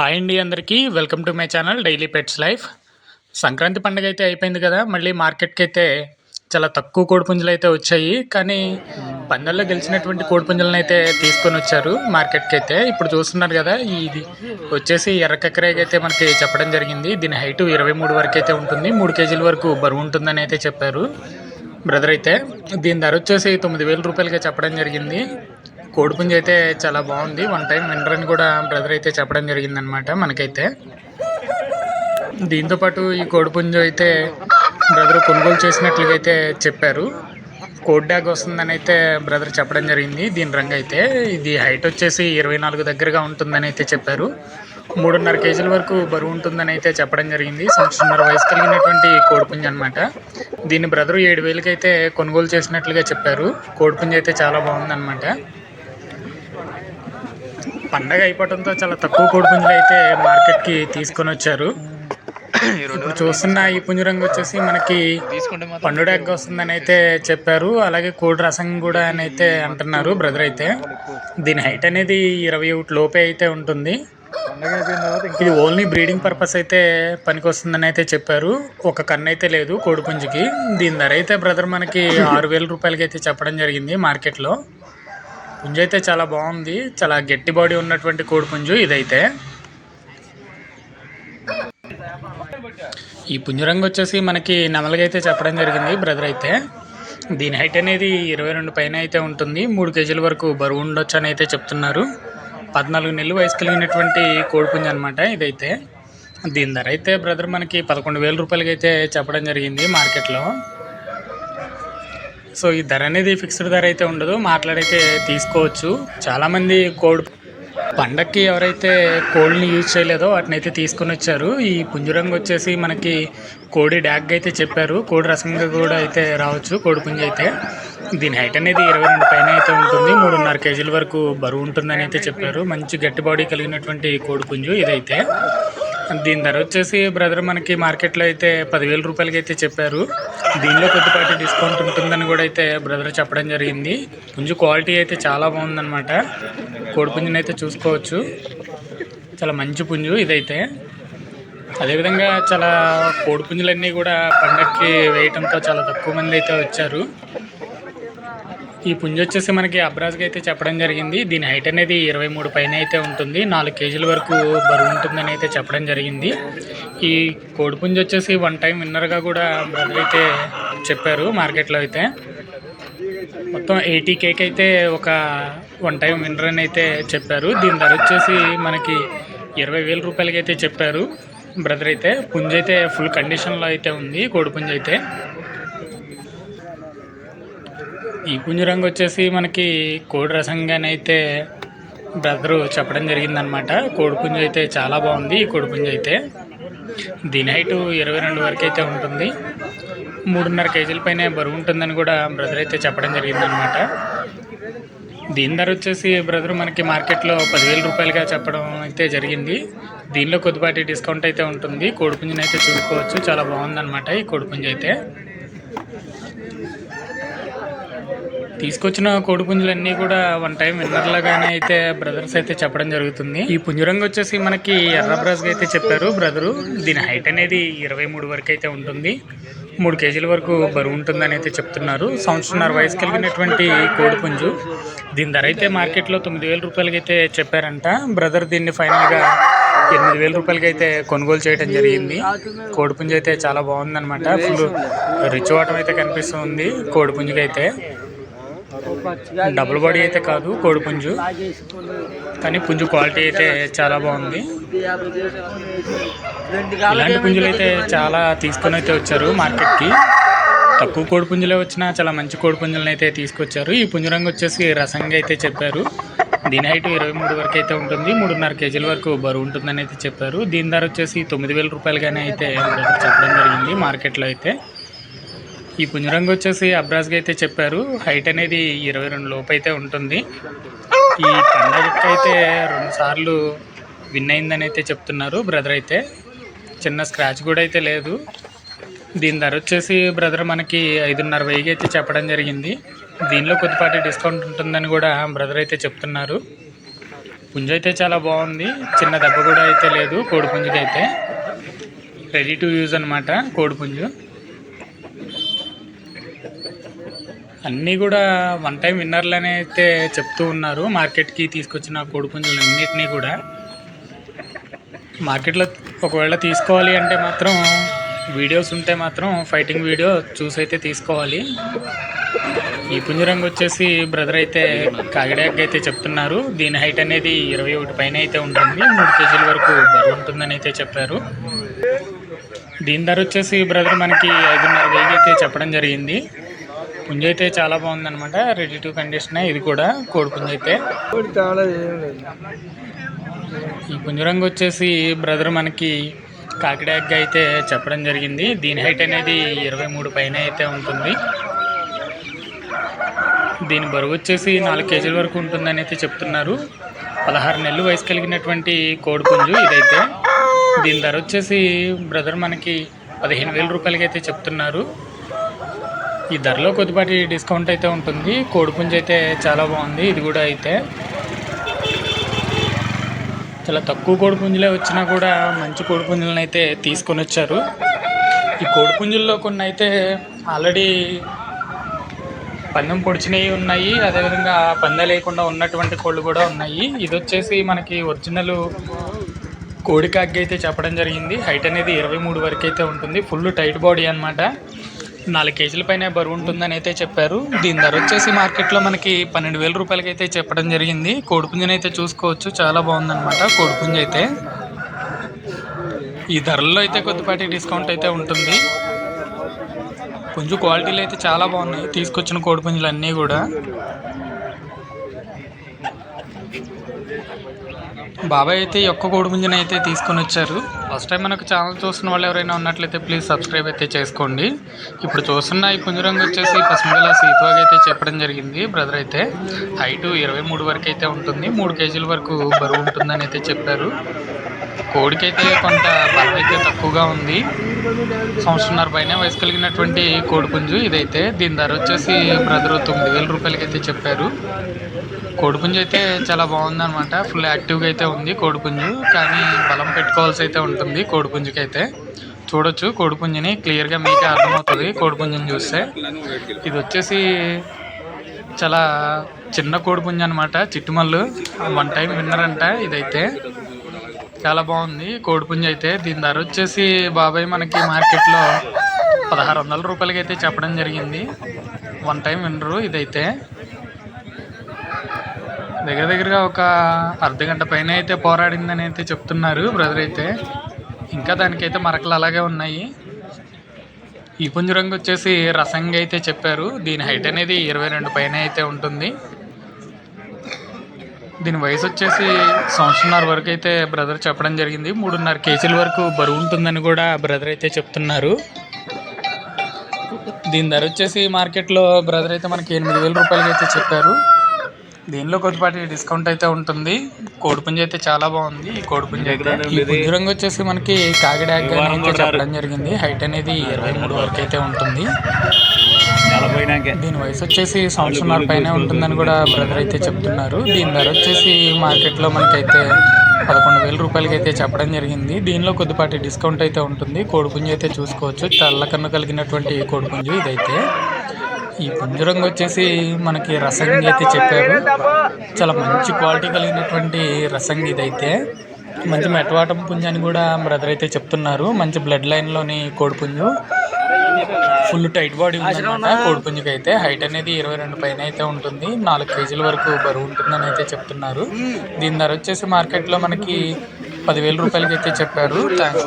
Hi అండి అందరికీ. Welcome to my channel daily pets life. Sankranti పండుగ అయితే అయిపోయింది కదా మళ్ళీ మార్కెట్కి అయితే చాలా తక్కువ కోడిపుంజులు అయితే వచ్చాయి. కానీ పందెల్లో గెలిచినటువంటి కోడిపుంజులను అయితే తీసుకొని వచ్చారు మార్కెట్కి అయితే ఇప్పుడు చూస్తున్నారు కదా ఇది వచ్చేసి ఎర్రకక్కరేగా అయితే మనకి చెప్పడం జరిగింది. దీని హైట్ ఇరవై మూడు వరకు అయితే ఉంటుంది. మూడు కేజీల వరకు బరువు ఉంటుందని అయితే చెప్పారు బ్రదర్ అయితే. దీని ధర వచ్చేసి తొమ్మిది వేల రూపాయలుగా చెప్పడం జరిగింది. కోడిపుంజి అయితే చాలా బాగుంది. వన్ టైం విన్నర్ అని కూడా బ్రదర్ అయితే చెప్పడం జరిగిందనమాట మనకైతే. దీంతోపాటు ఈ కోడిపుంజు అయితే బ్రదర్ కొనుగోలు చేసినట్లుగా అయితే చెప్పారు. కోడ్ డ్యాగ్ వస్తుందని అయితే బ్రదర్ చెప్పడం జరిగింది. దీని రంగు అయితే ఇది హైట్ వచ్చేసి ఇరవై నాలుగు దగ్గరగా ఉంటుందని అయితే చెప్పారు. మూడున్నర కేజీల వరకు బరువు ఉంటుందని అయితే చెప్పడం జరిగింది. సంవత్సరంన్నర వయసు కలిగినటువంటి కోడిపుంజ అనమాట దీన్ని బ్రదర్ ఏడు వేలకైతే కొనుగోలు చేసినట్లుగా చెప్పారు. కోడిపుంజ అయితే చాలా బాగుందన్నమాట. పండగ అయిపోవడంతో చాలా తక్కువ కోడిపుంజులు అయితే మార్కెట్కి తీసుకొని వచ్చారు. ఇప్పుడు చూస్తున్న ఈ పుంజురంగు వచ్చేసి మనకి పండు ఎగ్ వస్తుందని అయితే చెప్పారు. అలాగే కోడి రసం కూడా అని అయితే అంటున్నారు బ్రదర్ అయితే. దీని హైట్ అనేది ఇరవై ఒకటి లోపే అయితే ఉంటుంది. ఇది ఓన్లీ బ్రీడింగ్ పర్పస్ అయితే పనికి వస్తుందని అయితే చెప్పారు. ఒక కన్ను అయితే లేదు కోడిపుంజుకి దీని ధర అయితే బ్రదర్ మనకి ఆరు వేల రూపాయలకి అయితే చెప్పడం జరిగింది మార్కెట్లో. పుంజు అయితే చాలా బాగుంది. చాలా గట్టి బాడీ ఉన్నటువంటి కోడిపుంజు ఇదైతే. ఈ పుంజురంగు వచ్చేసి మనకి నెమలుగా అయితే చెప్పడం జరిగింది బ్రదర్ అయితే. దీని హైట్ అనేది ఇరవై రెండు పైన అయితే ఉంటుంది. మూడు కేజీల వరకు బరువు ఉండొచ్చు అని అయితే చెప్తున్నారు. పద్నాలుగు నెలలు వయసు కలిగినటువంటి కోడిపుంజు అనమాట ఇదైతే. దీని ధర అయితే బ్రదర్ మనకి పదకొండు వేల రూపాయలకి అయితే చెప్పడం జరిగింది మార్కెట్లో. సో ఈ ధర అనేది ఫిక్స్డ్ ధర అయితే ఉండదు మాట్లాడైతే తీసుకోవచ్చు. చాలామంది కోడి పండక్కి ఎవరైతే కోడిని యూజ్ చేయలేదో వాటిని అయితే తీసుకొని వచ్చారు. ఈ పుంజురంగు వచ్చేసి మనకి కోడి డ్యాగ్ అయితే చెప్పారు. కోడి రసంగా కూడా అయితే రావచ్చు కోడి పుంజ అయితే. దీని హైట్ అనేది ఇరవై రెండు పైన అయితే ఉంటుంది. మూడున్నర కేజీల వరకు బరువు ఉంటుందని అయితే చెప్పారు. మంచి గట్టి బాడీ కలిగినటువంటి కోడి పుంజు ఇదైతే. దీని ధర వచ్చేసి బ్రదర్ మనకి మార్కెట్లో అయితే పదివేల రూపాయలకి అయితే చెప్పారు. దీనిలో కొద్దిపాటి డిస్కౌంట్ ఉంటుందని కూడా అయితే బ్రదర్ చెప్పడం జరిగింది. పుంజు క్వాలిటీ అయితే చాలా బాగుందన్నమాట. కోడిపుంజుని అయితే చూసుకోవచ్చు. చాలా మంచి పుంజు ఇదైతే. అదేవిధంగా చాలా కోడిపుంజులన్నీ కూడా పండక్కి వేయటంతో చాలా తక్కువ మంది అయితే వచ్చారు. ఈ పుంజ వచ్చేసి మనకి అబ్రాజ్గా అయితే చెప్పడం జరిగింది. దీని హైట్ అనేది ఇరవై మూడు పైన అయితే ఉంటుంది. నాలుగు కేజీల వరకు బరువు ఉంటుందని అయితే చెప్పడం జరిగింది. ఈ కోడిపుంజ వచ్చేసి వన్ టైం విన్నర్గా కూడా బ్రదర్ అయితే చెప్పారు మార్కెట్లో అయితే. మొత్తం ఎయిటీ కేక్ అయితే ఒక వన్ టైం విన్నర్ అని అయితే చెప్పారు. దీని ధర వచ్చేసి మనకి ఇరవై వేల రూపాయలకి అయితే చెప్పారు. బ్రదర్ అయితే పుంజ అయితే ఫుల్ కండిషన్లో అయితే ఉంది. కోడిపుంజ అయితే. ఈ పుంజరంగు వచ్చేసి మనకి కోడి రసంగానైతే బ్రదరు చెప్పడం జరిగిందనమాట కోడిపుంజ అయితే చాలా బాగుంది ఈ కోడిపుంజ అయితే. దీని హైటు ఇరవై రెండు వరకు అయితే ఉంటుంది. మూడున్నర కేజీల పైన బరువు ఉంటుందని కూడా బ్రదర్ అయితే చెప్పడం జరిగిందనమాట దీని ధర వచ్చేసి బ్రదర్ మనకి మార్కెట్లో పదివేల రూపాయలుగా చెప్పడం అయితే జరిగింది. దీనిలో కొద్దిపాటి డిస్కౌంట్ అయితే ఉంటుంది. కోడిపుంజని అయితే చూసుకోవచ్చు. చాలా బాగుందన్నమాట ఈ కోడిపుంజ అయితే. తీసుకొచ్చిన కోడిపుంజులన్నీ కూడా వన్ టైం విన్నర్లాగానే అయితే బ్రదర్స్ అయితే చెప్పడం జరుగుతుంది. ఈ పుంజురంగు వచ్చేసి మనకి ఎర్ర బ్రాస్గా అయితే చెప్పారు. బ్రదరు దీని హైట్ అనేది ఇరవై మూడు వరకు అయితే ఉంటుంది. మూడు కేజీల వరకు బరువు ఉంటుందని అయితే చెప్తున్నారు. సంవత్సరంన్నర వయసు కలిగినటువంటి కోడిపుంజు దీని ధర అయితే మార్కెట్లో తొమ్మిది వేల రూపాయలకి అయితే చెప్పారంట. బ్రదర్ దీన్ని ఫైనల్గా ఎనిమిది వేల రూపాయలకి అయితే కొనుగోలు చేయడం జరిగింది. కోడిపుంజు అయితే చాలా బాగుందన్నమాట. ఫుల్ రిచ్ వాటం అయితే కనిపిస్తుంది కోడిపుంజుకి అయితే డబుల్ బాడీ అయితే కాదు కోడి పుంజు. కానీ పుంజు క్వాలిటీ అయితే చాలా బాగుంది. ఇలాంటి పుంజులు అయితే చాలా తీసుకొని అయితే వచ్చారు మార్కెట్కి. తక్కువ కోడి పుంజులే వచ్చినా చాలా మంచి కోడి పుంజులను అయితే తీసుకొచ్చారు. ఈ పుంజు రంగు వచ్చేసి రసంగా అయితే చెప్పారు. దీని హైట్ ఇరవై మూడు వరకు అయితే ఉంటుంది. మూడున్నర కేజీల వరకు బరువు ఉంటుందని అయితే చెప్పారు. దీని ధర వచ్చేసి తొమ్మిది వేల రూపాయలుగానే అయితే చెప్పడం జరిగింది మార్కెట్లో అయితే. ఈ పుంజరంగు వచ్చేసి అబ్రాజ్గా అయితే చెప్పారు. హైట్ అనేది ఇరవై రెండు లోపు అయితే ఉంటుంది. ఈ పండగకి అయితే రెండు సార్లు విన్ అయిందని అయితే చెప్తున్నారు బ్రదర్ అయితే. చిన్న స్క్రాచ్ కూడా అయితే లేదు. దీని ధర వచ్చేసి బ్రదర్ మనకి ఐదున్నర వెయ్యికి అయితే చెప్పడం జరిగింది. దీనిలో కొద్దిపాటి డిస్కౌంట్ ఉంటుందని కూడా బ్రదర్ అయితే చెప్తున్నారు. పుంజు అయితే చాలా బాగుంది. చిన్న దెబ్బ కూడా అయితే లేదు. కోడిపుంజుకి అయితే రెడీ టు యూజ్ అనమాట కోడిపుంజు పుంజు అన్నీ కూడా వన్ టైం విన్నర్లనే అయితే చెప్తూ ఉన్నారు. మార్కెట్కి తీసుకొచ్చిన కోడిపుంజులు పుంజులన్నిటినీ కూడా. మార్కెట్లో ఒకవేళ తీసుకోవాలి అంటే మాత్రం వీడియోస్ ఉంటే మాత్రం ఫైటింగ్ వీడియో చూసి అయితే తీసుకోవాలి. ఈ పుంజరంగు వచ్చేసి బ్రదర్ అయితే కాకిడాక్ అయితే చెప్తున్నారు. దీని హైట్ అనేది ఇరవై ఒకటి పైన అయితే ఉంటుంది. మూడు కేజీల వరకు బరువు ఉంటుందని అయితే చెప్పారు. దీని ధర వచ్చేసి బ్రదర్ మనకి ఐదున్నర వేలు అయితే చెప్పడం జరిగింది. పుంజ అయితే చాలా బాగుందన్నమాట. రెడీ టు కండిషన్ ఇది కూడా కోడి పుంజ అయితే ఈ పుంజరంగు వచ్చేసి బ్రదర్ మనకి కాకిడాగ్గా అయితే చెప్పడం జరిగింది. దీని హైట్ అనేది ఇరవై మూడు పైన అయితే ఉంటుంది. దీని బరువు వచ్చేసి నాలుగు కేజీల వరకు ఉంటుందని అయితే చెప్తున్నారు. పదహారు నెలలు వయసు కలిగినటువంటి కోడి పుంజు ఇదైతే. దీని ధర వచ్చేసి బ్రదర్ మనకి పదిహేను వేల రూపాయలకి అయితే చెప్తున్నారు. ఈ ధరలో కొద్దిపాటి డిస్కౌంట్ అయితే ఉంటుంది. కోడిపుంజ అయితే చాలా బాగుంది. ఇది కూడా అయితే. చాలా తక్కువ కోడిపుంజులే వచ్చినా కూడా మంచి కోడిపుంజులను అయితే తీసుకొని వచ్చారు. ఈ కోడిపుంజుల్లో కొన్ని అయితే ఆల్రెడీ పందెం పొడిచినవి ఉన్నాయి. అదేవిధంగా పందె లేకుండా ఉన్నటువంటి కోళ్ళు కూడా ఉన్నాయి. ఇది వచ్చేసి మనకి ఒరిజినల్ కోడి కాగ్గి అయితే చెప్పడం జరిగింది. హైట్ అనేది ఇరవై మూడు వరకు అయితే ఉంటుంది. ఫుల్ టైట్ బాడీ అనమాట నాలుగు కేజీల పైన బరువు ఉంటుందని అయితే చెప్పారు. దీని ధర వచ్చేసి మార్కెట్లో మనకి పన్నెండు వేల రూపాయలకి అయితే చెప్పడం జరిగింది. కోడిపుంజని అయితే చూసుకోవచ్చు. చాలా బాగుందన్నమాట కోడిపుంజ అయితే. ఈ ధరల్లో అయితే కొద్దిపాటి డిస్కౌంట్ అయితే ఉంటుంది. పుంజు క్వాలిటీలు అయితే చాలా బాగున్నాయి. తీసుకొచ్చిన కోడిపుంజులు అన్నీ కూడా. బాబాయ్ అయితే ఈ ఒక్క కోడిపుంజుని అయితే తీసుకొని వచ్చారు. ఫస్ట్ టైం మనకు ఛానల్ చూస్తున్న వాళ్ళు ఎవరైనా ఉన్నట్లయితే ప్లీజ్ సబ్స్క్రైబ్ అయితే చేసుకోండి. ఇప్పుడు చూస్తున్న ఈ పుంజరంగు వచ్చేసి పసిమిగల సీతువాగా అయితే చెప్పడం జరిగింది. బ్రదర్ అయితే హైట్ ఇరవై మూడు వరకు అయితే ఉంటుంది. మూడు కేజీల వరకు బరువు ఉంటుందని అయితే చెప్పారు. కోడికైతే కొంత బలం అయితే తక్కువగా ఉంది. సంవత్సరంన్నర పైన వయసు కలిగినటువంటి కోడిపుంజు ఇదైతే. దీని ధర వచ్చేసి బ్రదర్ తొమ్మిది వేల రూపాయలకి అయితే చెప్పారు. కోడిపుంజు అయితే చాలా బాగుందనమాట ఫుల్ యాక్టివ్గా అయితే ఉంది కోడిపుంజు. కానీ బలం పెట్టుకోవాల్సి అయితే ఉంటుంది కోడిపుంజుకి అయితే చూడొచ్చు కోడిపుంజుని క్లియర్గా మీకే అర్థమవుతుంది కోడిపుంజుని చూస్తే. ఇది వచ్చేసి చాలా చిన్న కోడిపుంజు అనమాట చిట్టుమల్లు. వన్ టైం విన్నర్ అంట ఇదైతే. చాలా బాగుంది కోడిపుంజు అయితే. దీని ధర వచ్చేసి బాబాయ్ మనకి మార్కెట్లో పదహారు వందల రూపాయలకి అయితే చెప్పడం జరిగింది. వన్ టైం విన్నరు ఇదైతే. దగ్గర దగ్గరగా ఒక అర్ధ గంట పైన అయితే పోరాడిందని అయితే చెప్తున్నారు బ్రదర్ అయితే. ఇంకా దానికైతే మరకలు అలాగే ఉన్నాయి. ఈ పుంజరంగు వచ్చేసి రసంగా అయితే చెప్పారు. దీని హైట్ అనేది ఇరవై రెండు పైన అయితే ఉంటుంది. దీని వయసు వచ్చేసి సంవత్సరంన్నర వరకు అయితే బ్రదర్ చెప్పడం జరిగింది. మూడున్నర కేజీల వరకు బరువు ఉంటుందని కూడా బ్రదర్ అయితే చెప్తున్నారు. దీని ధర వచ్చేసి మార్కెట్లో బ్రదర్ అయితే మనకి ఎనిమిది వేల రూపాయలకి అయితే చెప్పారు. దీనిలో కొద్దిపాటి డిస్కౌంట్ అయితే ఉంటుంది. కోడిపుంజ అయితే చాలా బాగుంది. ఈ కోడిపుంజ అయితే రంగు వచ్చేసి మనకి అయితే చెప్పడం జరిగింది. హైట్ అనేది ఇరవై మూడు వరకు అయితే ఉంటుంది. దీని వయసు వచ్చేసి సంవత్సరంన్నర పైన ఉంటుందని కూడా బ్రదర్ అయితే చెప్తున్నారు. దీని ధర వచ్చేసి మార్కెట్లో మనకైతే పదకొండు వేల రూపాయలకి అయితే చెప్పడం జరిగింది. దీనిలో కొద్దిపాటి డిస్కౌంట్ అయితే ఉంటుంది. కోడిపుంజు అయితే చూసుకోవచ్చు. తెల్ల కన్ను కలిగినటువంటి కోడిపుంజు ఇదైతే. ఈ పుంజు రంగు వచ్చేసి మనకి రసంగి అయితే చెప్పారు. చాలా మంచి క్వాలిటీ కలిగినటువంటి రసంగి ఇదైతే. మంచి మెటవాటం పుంజు అని కూడా బ్రదర్ అయితే చెప్తున్నారు. మంచి బ్లడ్ లైన్లోని కోడిపుంజు ఫుల్ టైట్ బాడీ ఉందన్నమాట. కోడిపుంజుకి అయితే హైట్ అనేది ఇరవై రెండు పైన అయితే ఉంటుంది. నాలుగు కేజీల వరకు బరువు ఉంటుందని అయితే చెప్తున్నారు. దీని ధర వచ్చేసి మార్కెట్లో మనకి పదివేల రూపాయలకి అయితే చెప్పారు. థ్యాంక్స్